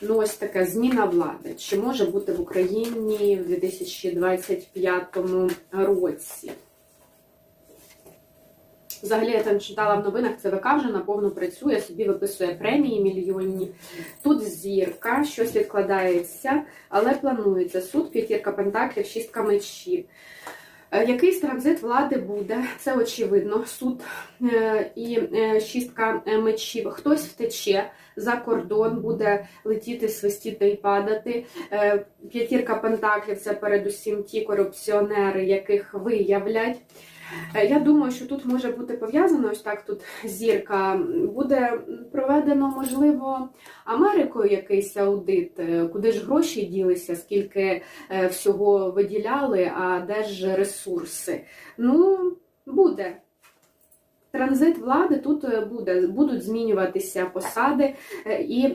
Ну, ось така зміна влади. Чи може бути в Україні в 2025 році? Взагалі, я там читала в новинах, ЦВК вже наповну працює, собі виписує премії мільйонні. Тут зірка, щось відкладається, але планується суд, п'ятірка пентаклів, шістка мечів. Е, Якийсь транзит влади буде, це очевидно. Суд е, і е, шістка мечів. Хтось втече за кордон, буде летіти, свистіти і падати. П'ятірка пентаклів це передусім ті корупціонери, яких виявлять. Е, Я думаю, що тут може бути пов'язано ось так. Тут зірка буде проведено, можливо, Америкою якийсь аудит, е, куди ж гроші ділися, скільки е, всього виділяли, а де ж ресурси. Ну, буде. Транзит влади тут буде, будуть змінюватися посади і